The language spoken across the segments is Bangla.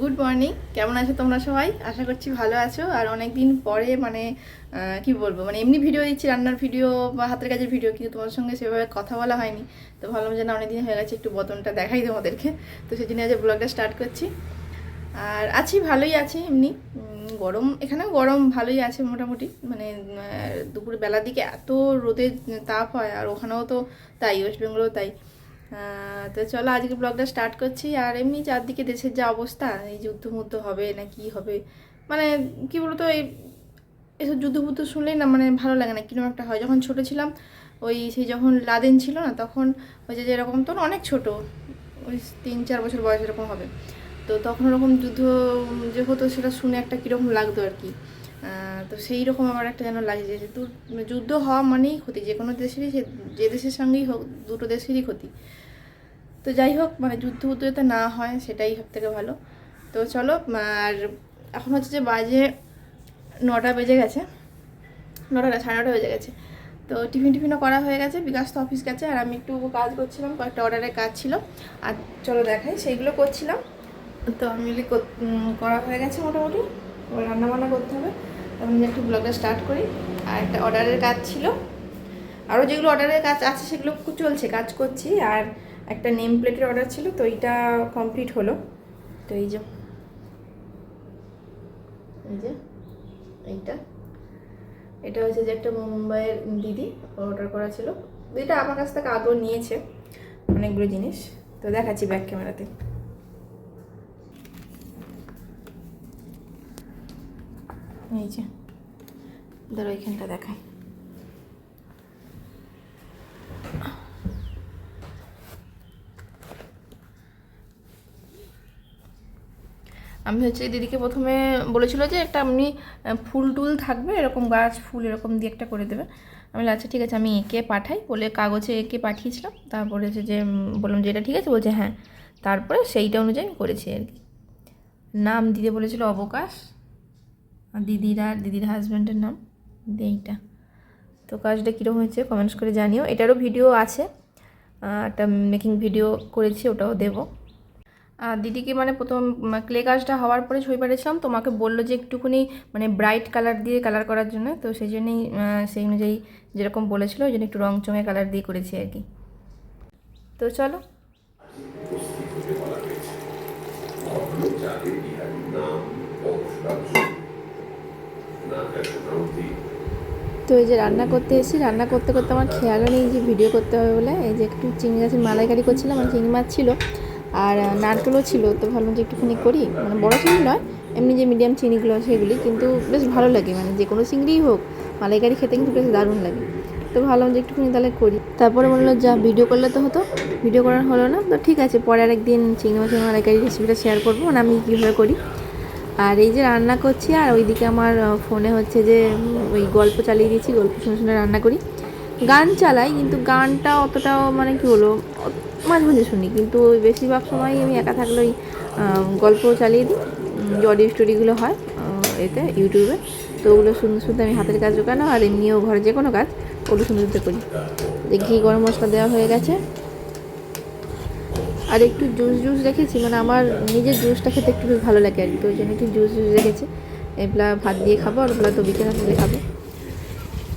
গুড মর্নিং কেমন আছো তোমরা সবাই? আশা করছি ভালো আছো। আর অনেক দিন পরে মানে কি বলব? মানে এমনি ভিডিও দিচ্ছি, রান্নার ভিডিও বা হাতের কাজের ভিডিও কিন্তু তোমার সঙ্গে সেভাবে কথা বলা হয়নি। তো ভাবলাম যে না, অনেকদিন হয়ে গেছে, একটু বদনটা দেখাই তোমাদেরকে। তো সেই জন্য আজ ব্লগটা স্টার্ট করছি। আর আছি, ভালোই আছি এমনি। গরম, এখানেও গরম, ভালোই আছে মোটামুটি। মানে দুপুর বেলার দিকে এত রোদের তাপ হয়, আর ওখানেও তো তাই ওয়েস্ট বেঙ্গলেও তাই। তো চলো আজকে ব্লগটা স্টার্ট করছি। আর এমনি চারদিকে দেশের যা অবস্থা, এই যুদ্ধ মুদ্ধ হবে না কি হবে? মানে কি বলতো, এই এসব যুদ্ধ বুদ্ধ শুনলেই না মানে ভালো লাগে না কীরকম একটা হয়। যখন ছোট ছিলাম, ওই সেই যখন লাদেন ছিল না, তখন ওই যে যেরকম তখন অনেক ছোট, ওই তিন চার বছর বয়স এরকম হবে। তো তখন ওরকম যুদ্ধ যে হতো সেটা শুনে একটা কীরকম লাগতো আর কি। তো সেই রকম আমার একটা যেন লাগে যে যুদ্ধ হওয়া মানেই ক্ষতি, যে কোনো দেশেরই সে যে দেশের সঙ্গেই হোক, দুটো দেশেরই ক্ষতি। তো যাই হোক মানে যুদ্ধ বুদ্ধ যাতে না হয়, সেটাই সব থেকে ভালো। তো চলো, আর এখন হচ্ছে যে বাজে নটা বেজে গেছে। নটা না, সাড়ে নটা বেজে গেছে। তো টিফিন টিফিনও করা হয়ে গেছে, বিকাশ তো অফিস গেছে, আর আমি একটু কাজ করছিলাম, কয়েকটা অর্ডারের কাজ ছিল। আর চলো দেখাই, সেইগুলো করছিলাম। তো আমি কর- হয়ে গেছে মোটামুটি, এবার রান্না বান্না করতে হবে। আমি একটু ব্লগটা স্টার্ট করি। আর একটা অর্ডারের কাজ ছিল। আরও যেগুলো অর্ডারের কাজ আছে সেগুলো চলছে, কাজ করছি। আর একটা নেম প্লেটের অর্ডার ছিল, তো এইটা কমপ্লিট হলো। তো এই যে এই যে, এইটা। এটা হচ্ছে যে একটা মুম্বাইয়ের দিদি অর্ডার করা ছিল। দিদিটা আমার কাছ থেকে আগেও নিয়েছে অনেকগুলো জিনিস। তো দেখাচ্ছি ব্যাক ক্যামেরাতে এই যে, ধরো এইখানটা দেখাই। আমি হচ্ছে দিদিকে প্রথমে বলেছিল যে একটা আপনি ফুল টুল থাকবে, এরকম গাছ, ফুল এরকম দিয়ে একটা করে দেবে। আমি আচ্ছা ঠিক আছে, আমি এঁকে পাঠাই। বলে কাগজে এঁকে পাঠিয়েছিলাম। তারপরে হচ্ছে যে বললাম যে, এটা ঠিক আছে? বলছে হ্যাঁ। তারপরে সেইটা অনুযায়ী আমি করেছি আর কি। নাম দিতে বলেছিল অবকাশ। দিদির দিদির হাজব্যান্ডের নাম? এইটা। তো কাজটা কীরকম হয়েছে কমেন্টস করে জানিও। এটারও ভিডিও আছে। একটা মেকিং ভিডিও করেছি, ওটাও দেবো। আর দিদিকে মানে প্রথম ক্লে কাজটা হওয়ার পরে ছবি পাঠিয়েছিলাম। তোমাকে বলল যে একটুখানি মানে ব্রাইট কালার দিয়ে কালার করার জন্য। তো সেই জন্যই সেই অনুযায়ী যেরকম বলেছিলো, ওই জন্য একটু রং চঙে কালার দিয়ে করেছি আর কি। তো চলো। তো এই যে রান্না করতে এসেছি, রান্না করতে করতে আমার খেয়ালও নেই যে ভিডিও করতে হবে বলে। এই যে একটু চিংড়ি গাছের মালাইকারি করছিলাম আর চিংড়ি মাছ ছিল, আর নারকেলও ছিল, তো ভাবলাম যে একটুখানি করি। মানে বড় চিংড়ি নয়, এমনি যে মিডিয়াম চিংড়িগুলো সেগুলি, কিন্তু বেশ ভালো লাগে। মানে যে কোনো চিংড়িই হোক, মালাইকারি খেতে কিন্তু বেশ দারুণ লাগে। তো ভাবলাম যে একটুখানি তাহলে করি। তারপরে বলল, যা ভিডিও করলে তো হতো। ভিডিও করার হলো না। তো ঠিক আছে, পরে আর একদিন চিংড়ি মাছের মালাইকারি রেসিপিটা শেয়ার করব। মানে আমি কীভাবে করি? আর এই যে রান্না করছি, আর ওইদিকে আমার ফোনে হচ্ছে যে ওই গল্প চালিয়ে দিয়েছি, গল্প শুনে শুনে রান্না করি। গান চালাই, কিন্তু গানটা অতটাও মানে কি হলো মাঝে মাঝে শুনি, কিন্তু ওই বেশিরভাগ সময় আমি একা থাকলে ওই গল্প চালিয়ে দিই যে অডিও স্টোরিগুলো হয় এতে ইউটিউবে তো ওগুলো শুনতে শুনতে আমি হাতের কাজ কেন আর এমনিও ঘরে যে কোনো কাজ, ওগুলো শুনতে শুনতে করি। ঘি গরম মশলা দেওয়া হয়ে গেছে। আর একটু জুস জুস রেখেছি মানে আমার নিজের জুসটা খেতে একটু বেশ ভালো লাগে আর কি। ওই জন্য একটু জুস জুস রেখেছি। এগুলা ভাত দিয়ে খাব আর ওগুলা তো বিকেল দিয়ে খাব।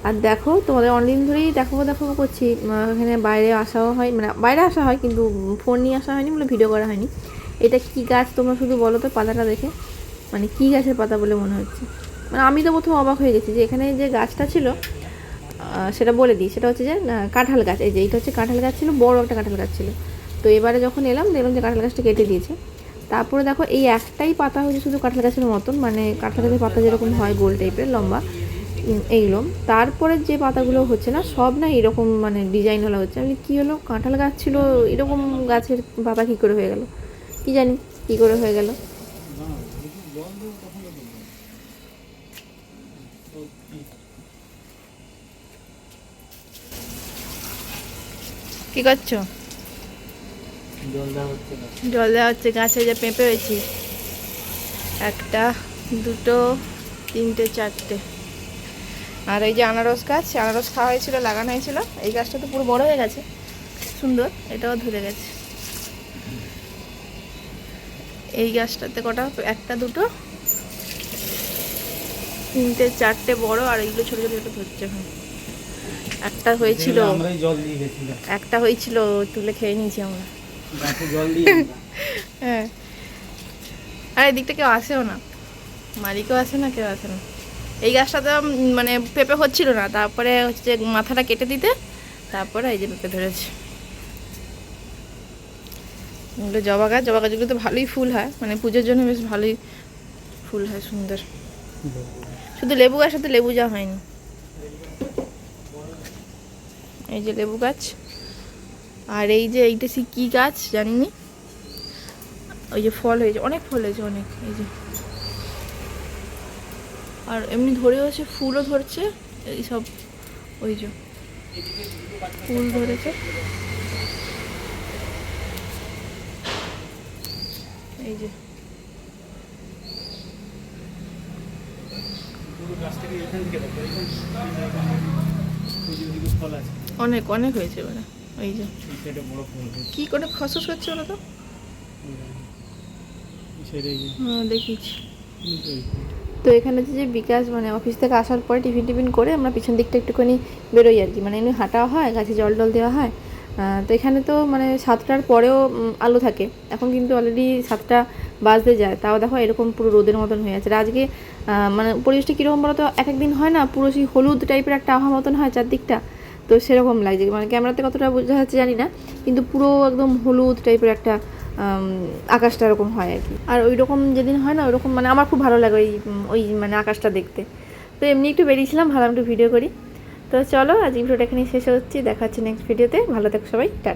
আর দেখো, তোমাদের অনেকদিন ধরেই দেখাবো দেখাবো করছি। এখানে বাইরে আসাও হয় মানে বাইরে আসা হয় কিন্তু ফোন নিয়ে আসা হয়নি, বলে ভিডিও করা হয়নি। এটা কি গাছ তোমরা শুধু বলো তো পাতাটা দেখে। মানে কি গাছের পাতা বলে মনে হচ্ছে। মানে আমি তো প্রথম অবাক হয়ে গেছি যে এখানে যে গাছটা ছিল সেটা বলে দিই। সেটা হচ্ছে যে কাঁঠাল গাছ। এই যে, এইটা হচ্ছে কাঁঠাল গাছ ছিল, বড় একটা কাঁঠাল গাছ ছিল। তো এবারে যখন এলাম, দেখলাম যে কাঁঠাল গাছটা কেটে দিয়েছে। তারপরে দেখো, এই একটাই পাতা হচ্ছে শুধু কাঁঠাল গাছের মতন মানে কাঁঠাল গাছের পাতা যেরকম হয় গোল টাইপের লম্বা এইগুলো। তারপরে যে পাতাগুলো হচ্ছে না, সব না এরকম মানে ডিজাইন হলো হচ্ছে। আমি কী হলো? কাঁঠাল গাছ ছিল, এরকম গাছের পাতা কী করে হয়ে গেল? কি জানি, কী করে হয়ে গেল? কি করছ? জল দেওয়া হচ্ছে গাছে যে পেঁপে হয়েছি। একটা দুটো তিনটে চারটে। আর এই যে আনারস গাছ আনারস খাওয়া হয়েছিল লাগানো হয়েছিল। এই গাছটা তো পুরো বড় হয়ে গেছে। সুন্দর এটাও ধরে গেছে। এই গাছটাতে কটা? একটা দুটো। তিনটে চারটে বড় আর এইগুলো ছোট ছোট ছোট ধরছে। এখন একটা হয়েছিল একটা হয়েছিল তুলে খেয়ে নিয়েছি আমরা। গাছে। হ্যাঁ। আর এদিকটা কেউ আসেও না। মালিকও আসে না, কেউ আসে না। এই গাছটাতে, উম মানে পেঁপে হচ্ছিল না। তারপরে হচ্ছে মাথাটা কেটে দিতে, তারপরে এই যে পেঁপে ধরেছে। এগুলো জবা গাছ। জবা গাছগুলো তো ভালোই ফুল হয়। মানে পুজোর জন্য বেশ ভালোই ফুল হয়, সুন্দর। শুধু লেবু গাছটাতে লেবু যা হয়নি। এই যে লেবু গাছ। আর এই যে এইটা সে কী গাছ জানি নি ওই যে ফল হয়েছে, অনেক ফল হয়েছে, অনেক, এই যে। আর এমনি ধরেও আছে ফুলও ধরছে, এই সব, ওই যে, ফুল ধরেছে। এই যে। অনেক অনেক হয়েছে এবারে। ওই যে। কি করে খসস করছে ওরা তো? হ্যাঁ দেখিছি। তো এখানে যে বিকাশ মানে অফিস থেকে আসার পরে টিফিন টিফিন করে আমরা পিছন দিকটা একটুখানি বেরোই আর কি। মানে এমনি হাঁটা হয়, গাছে জল টল দেওয়া হয়। তো এখানে তো মানে সাতটার পরেও আলো থাকে। এখন কিন্তু অলরেডি সাতটা বাজতে যায়। তাও দেখো এরকম পুরো রোদের মতন হয়ে আছে। আজকে মানে পরিবেশটা কীরকম বলো তো এক একদিন হয় না, পুরো সেই হলুদ টাইপের একটা আবহাওয়া মতন হয় চারদিকটা। তো সেরকম লাগছে। মানে ক্যামেরাতে কতটা বোঝা যাচ্ছে জানি না, কিন্তু পুরো একদম হলুদ টাইপের একটা আকাশটা এরকম হয় আর কি। আর ওই রকম যেদিন হয় না, ওইরকম মানে আমার খুব ভালো লাগে ওই ওই মানে আকাশটা দেখতে। তো এমনি একটু বেরিয়েছিলাম ভালো একটু ভিডিও করি। তো চলো আজ ভিডিওটা এখানে শেষ হচ্ছে। দেখা হচ্ছে নেক্সট ভিডিওতে ভালো থাকো সবাই, টাটা।